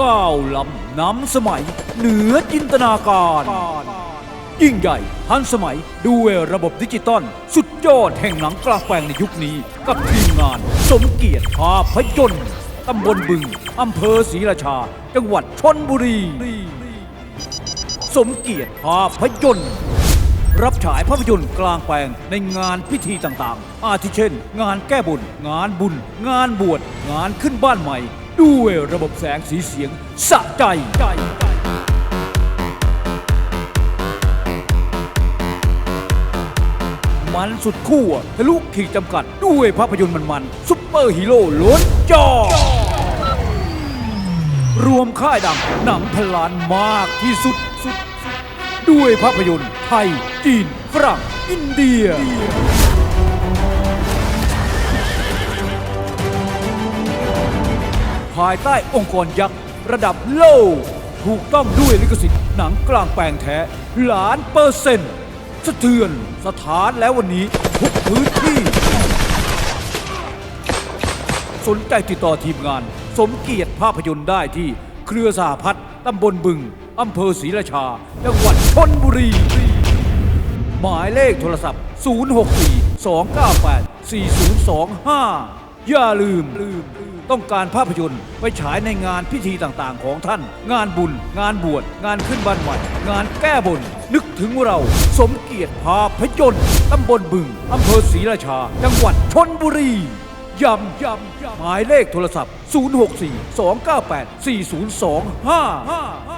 ก้าวล้ำน้ำสมัย เหนือจินตนาการ ยิ่งใหญ่ทันสมัยด้วยระบบดิจิตอลสุดยอดแห่งหนังกลางแปลงในยุคนี้ กับทีมงานสมเกียรติภาพยนตร์ตำบลบึง อำเภอศรีราชา จังหวัดชนบุรี สมเกียรติภาพยนตร์รับฉายภาพยนตร์กลางแปลงในงานพิธีต่างๆ อาทิเช่น งานแก้บนงานบุญ งานบวช งานขึ้นบ้านใหม่ ด้วยระบบแสงสีเสียงสะใจมันสุดขั้วทะลุขีดจำกัดด้วยภาพยนตร์มันๆซุปเปอร์ฮีโร่ล้นจอ รวมค่ายดังหนังพลานมากที่สุดสุดสุดด้วยภาพยนตร์ไทย จีน ฝรั่ง อินเดียายใต้องค์กรยักษ์ระดับโลก ถูกต้องด้วยลิขสิทธิ์หนังกลางแปลงแท้ล้านเปอร์เซ็นต์สะเทือนสถานแล้ววันนี้ทุกพื้นที่ สนใจติดต่อทีมงาน สมเกียรติภาพยนตร์ได้ที่เครือสหพัฒน์ตำบลบึง อำเภอศรีราชา จังหวัดชนบุรี หมายเลขโทรศัพท์ 064 298 4025 อย่าลืม ต้องการภาพยนตร์ไปฉายในงานพิธีต่างๆ ของท่าน งานบุญ งานบวช งานขึ้นบ้านใหม่ งานแก้บน นึกถึงเรา สมเกียรติภาพยนตร์ตำบลบึง อำเภอศรีราชา จังหวัดชนบุรีย้ำย้ำหมายเลขโทรศัพท์ 064 298 4025